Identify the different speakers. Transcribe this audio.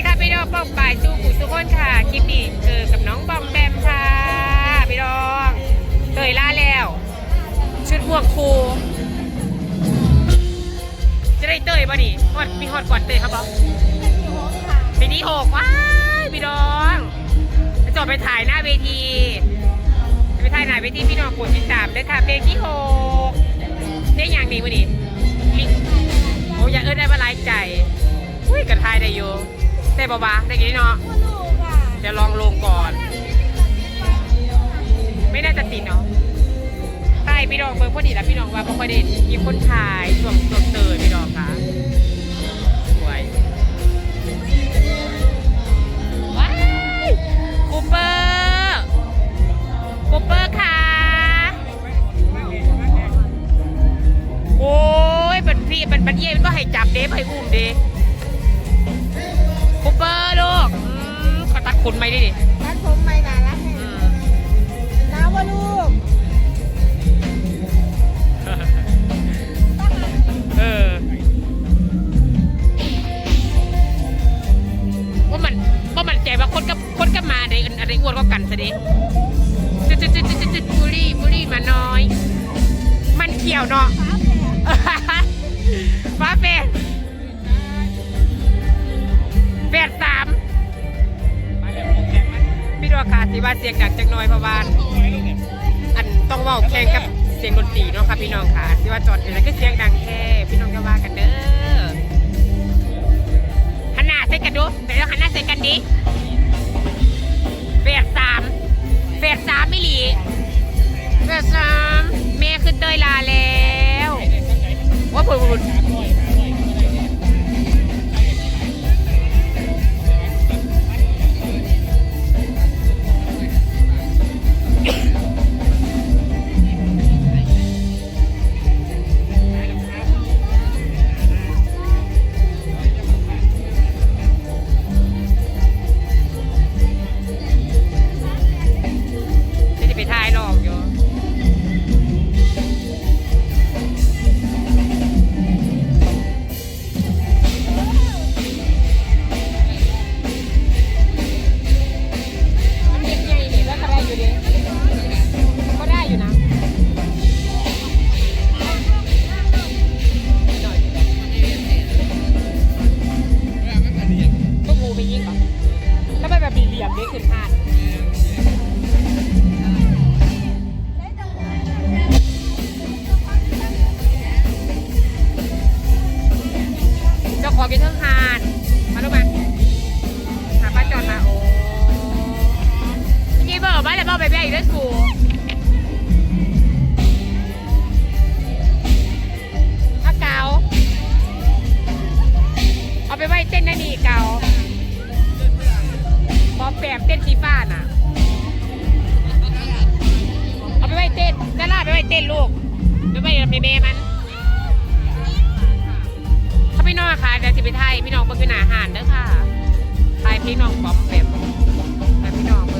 Speaker 1: ดีค่ะพี่น้องป้องปายสู้ผู้ทุกคนค่ะคลิปนี้เจอกับน้องบอมแบมค่ะพี่น้องเตยล่าแล้ว ชุดพวกครูจะได้เตยป่ะนี่ฮอดมีฮอดก่อนเตยครับบอมปีนี้หกว้ายพี่น้องจะจบไปถ่ายหน้าเวทีจะไปถ่ายหน้าเวทีพี่น้องกดติดตามด้วยค่ะเพลงที่หกได้อย่างนี้วะนี่โอ้ยอย่าเอิ้นได้มาหลายใจอุ้ยกระทายได้อยู่ แต่บาบาได้กี่เนาะเดี๋ยวลองลงก่อน ไม่น่าจะติดเนาะใช่พี่น้องเบอร์พอดีแล้วพี่น้องว่าพอดีมีคนถ่ายช่วงช่วงเตยพี่น้องค่ะสวยว้ายคูเปอร์คูเปอร์ค่ะโอ้ยเป็นพี่เป็นเป็นเย่มันก็ให้จับเด้ให้อุ้มเด้ คุณไม่
Speaker 2: ไม
Speaker 1: ดิดิ เสียงดังจังน้อยเพราะว่าอันต้องเว่าแข่งกับเสียงดนตรีเนาะค่ะพี่น้องค่ะสิว่าจอดอยู่แล้วก็เสียงดังแค่พี่น้องก็ว่ากันเด้อหันหน้าใส่กันดูเดี๋ยวหันหน้าใส่กันดิแฝดสามแฝดสามไม่หลีแฝดสามแม่ขึ้นเตยลาแล้วว่าผุดผุด ค่ะเดี๋ยวสิไปไทยพี่น้องเบิ่งคือหนาหานเด้อค่ะไทยพี่น้องป๊อมแบบแบบพี่น้องเบิ่ง